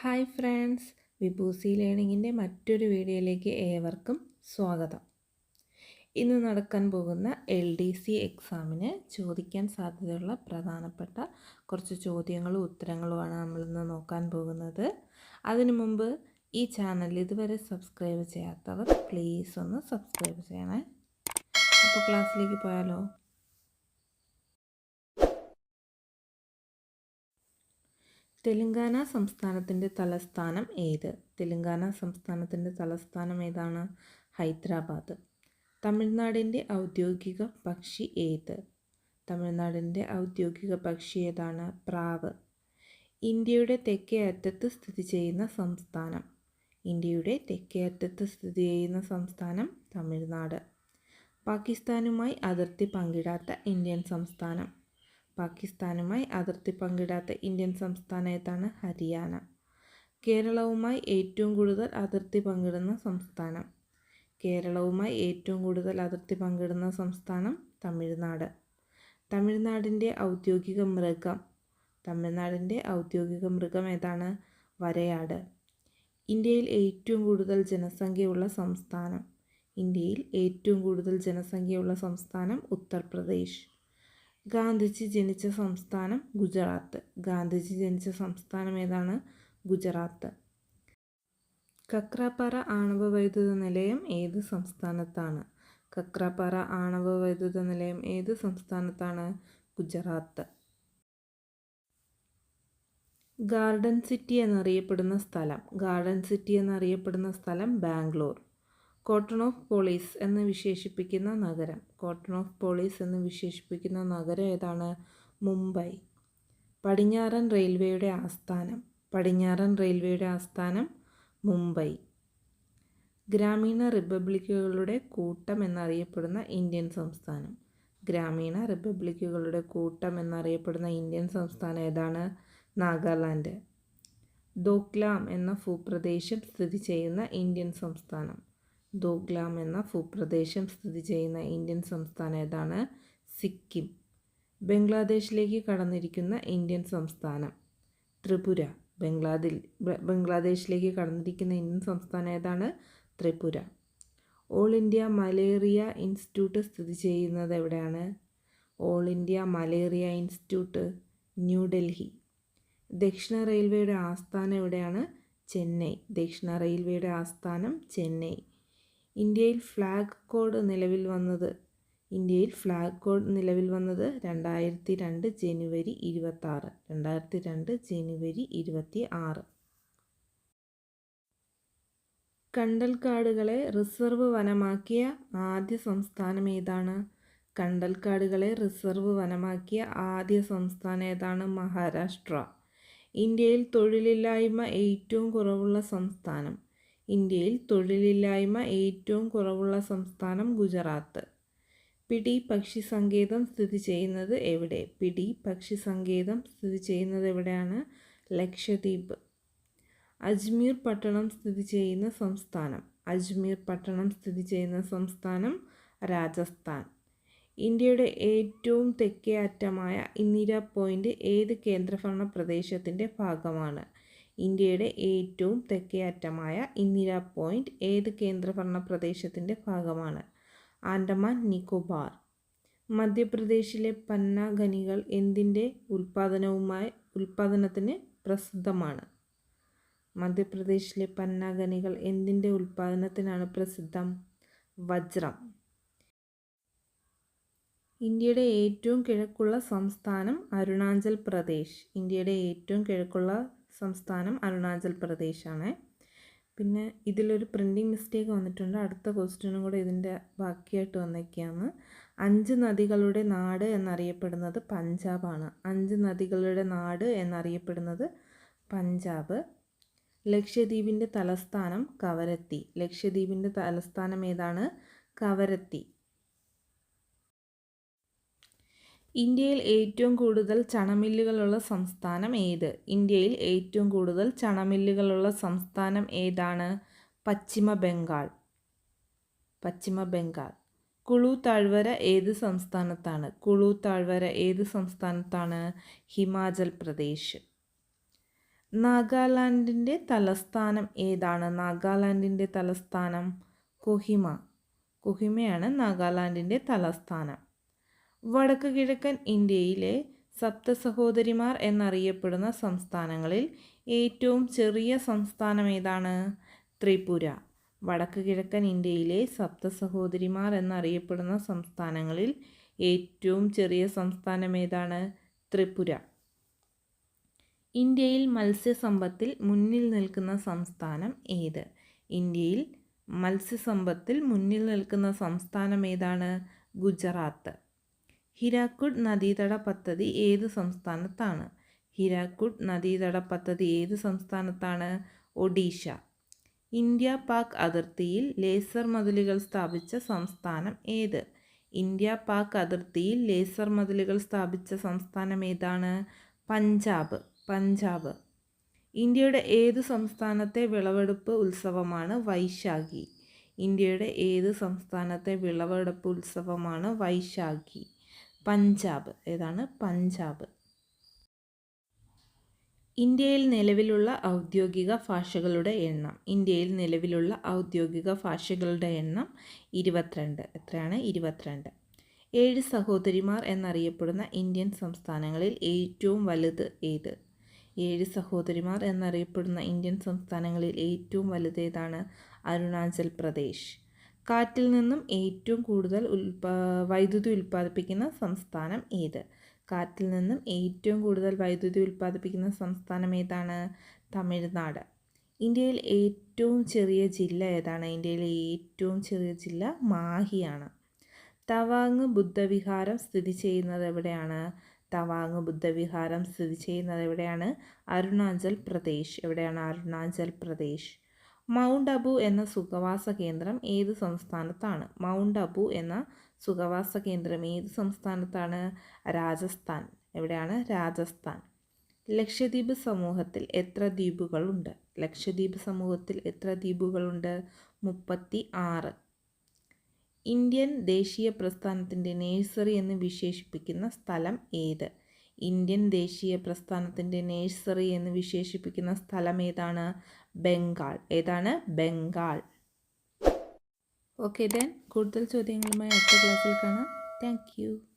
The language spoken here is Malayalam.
ഹായ് ഫ്രണ്ട്സ് വിഭൂസി ലേണിങ്ങിന്റെ മറ്റൊരു വീഡിയോയിലേക്ക് ഏവർക്കും സ്വാഗതം. ഇന്ന് നടക്കാൻ പോകുന്ന എൽ ഡി സി എക്സാമിന് ചോദിക്കാൻ സാധ്യതയുള്ള പ്രധാനപ്പെട്ട കുറച്ച് ചോദ്യങ്ങളും ഉത്തരങ്ങളുമാണ് നമ്മളിന്ന് നോക്കാൻ പോകുന്നത്. അതിനു മുമ്പ് ഈ ചാനൽ ഇതുവരെ സബ്സ്ക്രൈബ് ചെയ്യാത്തവർ പ്ലീസ് ഒന്ന് സബ്സ്ക്രൈബ് ചെയ്യണേ. അപ്പോൾ ക്ലാസ്സിലേക്ക് പോയാലോ? തെലങ്കാന സംസ്ഥാനത്തിന്റെ തലസ്ഥാനം ഏത്? തെലുങ്കാന സംസ്ഥാനത്തിന്റെ തലസ്ഥാനം ഏതാണ്? ഹൈദരാബാദ്. തമിഴ്നാടിന്റെ ഔദ്യോഗിക പക്ഷി ഏത്? തമിഴ്നാടിന്റെ ഔദ്യോഗിക പക്ഷി ഏതാണ്? പ്രാവ്. ഇന്ത്യയുടെ തെക്കേ അറ്റത്ത് സ്ഥിതി ചെയ്യുന്ന സംസ്ഥാനം. ഇന്ത്യയുടെ തെക്കേ അറ്റത്ത് സ്ഥിതി ചെയ്യുന്ന സംസ്ഥാനം തമിഴ്നാട്. പാകിസ്ഥാനുമായി അതിർത്തി പങ്കിടാത്ത ഇന്ത്യൻ സംസ്ഥാനം. പാകിസ്ഥാനുമായി അതിർത്തി പങ്കിടാത്ത ഇന്ത്യൻ സംസ്ഥാന ഏതാണ് ഹരിയാന. കേരളവുമായി ഏറ്റവും കൂടുതൽ അതിർത്തി പങ്കിടുന്ന സംസ്ഥാനം. കേരളവുമായി ഏറ്റവും കൂടുതൽ അതിർത്തി പങ്കിടുന്ന സംസ്ഥാനം തമിഴ്നാട്. തമിഴ്നാടിന്റെ ഔദ്യോഗിക മൃഗം. തമിഴ്നാടിന്റെ ഔദ്യോഗിക മൃഗം ഏതാണ്? വരയാട്. ഇന്ത്യയിൽ ഏറ്റവും കൂടുതൽ ജനസംഖ്യയുള്ള സംസ്ഥാനം. ഇന്ത്യയിൽ ഏറ്റവും കൂടുതൽ ജനസംഖ്യയുള്ള സംസ്ഥാനം ഉത്തർപ്രദേശ്. ഗാന്ധിജി ജനിച്ച സംസ്ഥാനം ഗുജറാത്ത്. ഗാന്ധിജി ജനിച്ച സംസ്ഥാനം ഏതാണ്? ഗുജറാത്ത്. കക്രാപ്പാറ ആണവ വൈദ്യുത നിലയം ഏത് സംസ്ഥാനത്താണ്? കക്രാപ്പാറ ആണവ വൈദ്യുത നിലയം ഏത് സംസ്ഥാനത്താണ്? ഗുജറാത്ത്. ഗാർഡൻ സിറ്റി എന്നറിയപ്പെടുന്ന സ്ഥലം. ഗാർഡൻ സിറ്റി എന്നറിയപ്പെടുന്ന സ്ഥലം ബാംഗ്ലൂർ. കോട്ടൺ ഓഫ് പോളീസ് എന്ന് വിശേഷിപ്പിക്കുന്ന നഗരം. കോട്ടൺ ഓഫ് പോളീസ് എന്ന് വിശേഷിപ്പിക്കുന്ന നഗരം ഏതാണ്? മുംബൈ. പടിഞ്ഞാറൻ റെയിൽവേയുടെ ആസ്ഥാനം. പടിഞ്ഞാറൻ റെയിൽവേയുടെ ആസ്ഥാനം മുംബൈ. ഗ്രാമീണ റിപ്പബ്ലിക്കുകളുടെ കൂട്ടം എന്നറിയപ്പെടുന്ന ഇന്ത്യൻ സംസ്ഥാനം. ഗ്രാമീണ റിപ്പബ്ലിക്കുകളുടെ കൂട്ടം എന്നറിയപ്പെടുന്ന ഇന്ത്യൻ സംസ്ഥാനം ഏതാണ്? നാഗാലാൻഡ്. ദോക്ലാം എന്ന ഭൂപ്രദേശം സ്ഥിതി ചെയ്യുന്ന ഇന്ത്യൻ സംസ്ഥാനം. ദോഗ്ലാം എന്ന ഭൂപ്രദേശം സ്ഥിതി ചെയ്യുന്ന ഇന്ത്യൻ സംസ്ഥാനം ഏതാണ്? സിക്കിം. ബംഗ്ലാദേശിലേക്ക് കടന്നിരിക്കുന്ന ഇന്ത്യൻ സംസ്ഥാനം. ത്രിപുര. ബംഗ്ലാദിൽ ബംഗ്ലാദേശിലേക്ക് കടന്നിരിക്കുന്ന ഇന്ത്യൻ സംസ്ഥാനം ഏതാണ്? Tripura. All India malaria institute സ്ഥിതി ചെയ്യുന്നത് എവിടെയാണ്? All India malaria institute New Delhi ദക്ഷിണ റെയിൽവേയുടെ ആസ്ഥാനം എവിടെയാണ്? ചെന്നൈ. ദക്ഷിണ റെയിൽവേയുടെ ആസ്ഥാനം ചെന്നൈ. ഇന്ത്യയിൽ ഫ്ലാഗ് കോഡ് നിലവിൽ വന്നത് ഇന്ത്യയിൽ ഫ്ലാഗ് കോഡ് നിലവിൽ വന്നത് രണ്ടായിരത്തി രണ്ട് ജനുവരി ഇരുപത്താറ് രണ്ടായിരത്തി രണ്ട് ജനുവരി ഇരുപത്തി ആറ് കണ്ടൽക്കാടുകളെ റിസർവ് വനമാക്കിയ ആദ്യ സംസ്ഥാനം ഏതാണ്? കണ്ടൽക്കാടുകളെ റിസർവ് വനമാക്കിയ ആദ്യ സംസ്ഥാനം ഏതാണ്? മഹാരാഷ്ട്ര. ഇന്ത്യയിൽ തൊഴിലില്ലായ്മ ഏറ്റവും കുറവുള്ള സംസ്ഥാനം. ഇന്ത്യയിൽ തൊഴിലില്ലായ്മ ഏറ്റവും കുറവുള്ള സംസ്ഥാനം ഗുജറാത്ത്. പിടി പക്ഷി സങ്കേതം സ്ഥിതി ചെയ്യുന്നത് എവിടെ? പിടി പക്ഷി സങ്കേതം സ്ഥിതി ചെയ്യുന്നത് എവിടെയാണ്? ലക്ഷദ്വീപ്. അജ്മീർ പട്ടണം സ്ഥിതി ചെയ്യുന്ന സംസ്ഥാനം. അജ്മീർ പട്ടണം സ്ഥിതി ചെയ്യുന്ന സംസ്ഥാനം രാജസ്ഥാൻ. ഇന്ത്യയുടെ ഏറ്റവും തെക്കേ അറ്റമായ ഇന്ദിര പോയിന്റ് ഏത് കേന്ദ്രഭരണ പ്രദേശത്തിന്റെ ഭാഗമാണ്? ഇന്ത്യയുടെ ഏറ്റവും തെക്കേ അറ്റമായ ഇന്ദിര പോയിന്റ് ഏത് കേന്ദ്രഭരണ പ്രദേശത്തിന്റെ ഭാഗമാണ്? ആൻഡമാൻ നിക്കോബാർ. മധ്യപ്രദേശിലെ പന്ന ഖനികൾ എന്തിന്റെ ഉൽപ്പാദനവുമായി ഉൽപ്പാദനത്തിന് പ്രസിദ്ധമാണ്? മധ്യപ്രദേശിലെ പന്ന ഖനികൾ എന്തിന്റെ ഉൽപ്പാദനത്തിനാണ് പ്രസിദ്ധം? വജ്രം. ഇന്ത്യയുടെ ഏറ്റവും കിഴക്കുള്ള സംസ്ഥാനം അരുണാചൽ പ്രദേശ്. ഇന്ത്യയുടെ ഏറ്റവും കിഴക്കുള്ള സംസ്ഥാനം അരുണാചൽ പ്രദേശാണ്. പിന്നെ ഇതിലൊരു പ്രിന്റിങ് മിസ്റ്റേക്ക് വന്നിട്ടുണ്ട്. അടുത്ത ക്വസ്റ്റ്യനും കൂടെ ഇതിന്റെ ബാക്കിയായിട്ട് വന്നേക്കാണ് അഞ്ച് നദികളുടെ നാട് എന്നറിയപ്പെടുന്നത് പഞ്ചാബാണ്. അഞ്ച് നദികളുടെ നാട് എന്നറിയപ്പെടുന്നത് പഞ്ചാബ്. ലക്ഷദ്വീപിന്റെ തലസ്ഥാനം കവരത്തി. ലക്ഷദ്വീപിന്റെ തലസ്ഥാനം ഏതാണ്? കവരത്തി. ഇന്ത്യയിൽ ഏറ്റവും കൂടുതൽ ചണമില്ലുകളുള്ള സംസ്ഥാനം ഏത്? ഇന്ത്യയിൽ ഏറ്റവും കൂടുതൽ ചണമില്ലുകളുള്ള സംസ്ഥാനം ഏതാണ്? പശ്ചിമ ബംഗാൾ. പശ്ചിമ ബംഗാൾ. കുളു താഴ്വര ഏത് സംസ്ഥാനത്താണ്? കുളു താഴ്വര ഏത് സംസ്ഥാനത്താണ്? ഹിമാചൽ പ്രദേശ്. നാഗാലാൻഡിന്റെ തലസ്ഥാനം ഏതാണ്? നാഗാലാൻഡിന്റെ തലസ്ഥാനം കൊഹിമ. കൊഹിമയാണ് നാഗാലാൻഡിന്റെ തലസ്ഥാനം. വടക്ക് കിഴക്കൻ ഇന്ത്യയിലെ സപ്ത സഹോദരിമാർ എന്നറിയപ്പെടുന്ന സംസ്ഥാനങ്ങളിൽ ഏറ്റവും ചെറിയ സംസ്ഥാനം ഏതാണ്? ത്രിപുര. വടക്ക് കിഴക്കൻ ഇന്ത്യയിലെ സപ്ത സഹോദരിമാർ എന്നറിയപ്പെടുന്ന സംസ്ഥാനങ്ങളിൽ ഏറ്റവും ചെറിയ സംസ്ഥാനം ഏതാണ്? ത്രിപുര. ഇന്ത്യയിൽ മത്സ്യസമ്പത്തിൽ മുന്നിൽ നിൽക്കുന്ന സംസ്ഥാനം ഏത്? ഇന്ത്യയിൽ മത്സ്യസമ്പത്തിൽ മുന്നിൽ നിൽക്കുന്ന സംസ്ഥാനം ഏതാണ്? ഗുജറാത്ത്. ഹിരാക്കുഡ് നദീതട പദ്ധതി ഏത് സംസ്ഥാനത്താണ്? ഹിരാക്കുഡ് നദീതട പദ്ധതി ഏത് സംസ്ഥാനത്താണ്? ഒഡീഷ. ഇന്ത്യ പാക് അതിർത്തിയിൽ ലേസർ മതിലുകൾ സ്ഥാപിച്ച സംസ്ഥാനം ഏത്? ഇന്ത്യ പാക് അതിർത്തിയിൽ ലേസർ മതിലുകൾ സ്ഥാപിച്ച സംസ്ഥാനം ഏതാണ്? പഞ്ചാബ്. പഞ്ചാബ്. ഇന്ത്യയുടെ ഏത് സംസ്ഥാനത്തെ വിളവെടുപ്പ് ഉത്സവമാണ് വൈശാഖി? ഇന്ത്യയുടെ ഏത് സംസ്ഥാനത്തെ വിളവെടുപ്പ് ഉത്സവമാണ് വൈശാഖി? പഞ്ചാബ്. ഏതാണ്? പഞ്ചാബ്. ഇന്ത്യയിൽ നിലവിലുള്ള ഔദ്യോഗിക ഭാഷകളുടെ എണ്ണം. ഇന്ത്യയിൽ നിലവിലുള്ള ഔദ്യോഗിക ഭാഷകളുടെ എണ്ണം ഇരുപത്തിരണ്ട്. എത്രയാണ്? ഇരുപത്തിരണ്ട്. ഏഴ് സഹോദരിമാർ എന്നറിയപ്പെടുന്ന ഇന്ത്യൻ സംസ്ഥാനങ്ങളിൽ ഏറ്റവും വലുത് ഏത്? ഏഴ് സഹോദരിമാർ എന്നറിയപ്പെടുന്ന ഇന്ത്യൻ സംസ്ഥാനങ്ങളിൽ ഏറ്റവും വലുത് ഏതാണ്? അരുണാചൽ പ്രദേശ്. കാറ്റിൽ നിന്നും ഏറ്റവും കൂടുതൽ ഉൽപാ വൈദ്യുതി ഉൽപ്പാദിപ്പിക്കുന്ന സംസ്ഥാനം ഏത്? കാറ്റിൽ നിന്നും ഏറ്റവും കൂടുതൽ വൈദ്യുതി ഉൽപ്പാദിപ്പിക്കുന്ന സംസ്ഥാനം ഏതാണ്? തമിഴ്നാട്. ഇന്ത്യയിൽ ഏറ്റവും ചെറിയ ജില്ല ഏതാണ്? ഇന്ത്യയിലെ ഏറ്റവും ചെറിയ ജില്ല മാഹിയാണ്. തവാങ് ബുദ്ധവിഹാരം സ്ഥിതി ചെയ്യുന്നത് എവിടെയാണ്? തവാങ് ബുദ്ധവിഹാരം സ്ഥിതി ചെയ്യുന്നത് എവിടെയാണ്? അരുണാചൽ പ്രദേശ്. എവിടെയാണ് അരുണാചൽ പ്രദേശ്? മൗണ്ട് അബു എന്ന സുഖവാസ കേന്ദ്രം ഏത് സംസ്ഥാനത്താണ്? മൗണ്ട് അബു എന്ന സുഖവാസ കേന്ദ്രം ഏത് സംസ്ഥാനത്താണ്? രാജസ്ഥാൻ. എവിടെയാണ്? രാജസ്ഥാൻ. ലക്ഷദ്വീപ് സമൂഹത്തിൽ എത്ര ദ്വീപുകളുണ്ട് ലക്ഷദ്വീപ് സമൂഹത്തിൽ എത്ര ദ്വീപുകളുണ്ട് മുപ്പത്തി ആറ് ഇന്ത്യൻ ദേശീയ പ്രസ്ഥാനത്തിന്റെ നേഴ്സറി എന്ന് വിശേഷിപ്പിക്കുന്ന സ്ഥലം ഏത്? ഇന്ത്യൻ ദേശീയ പ്രസ്ഥാനത്തിന്റെ നേഴ്സറി എന്ന് വിശേഷിപ്പിക്കുന്ന സ്ഥലം ഏതാണ്? ബംഗാൾ. ഏതാണ്? ബംഗാൾ. ഓക്കെ ദെൻ കൂടുതൽ ചോദ്യങ്ങളുമായി അടുത്ത ക്ലാസ്സിൽ കാണാം. താങ്ക്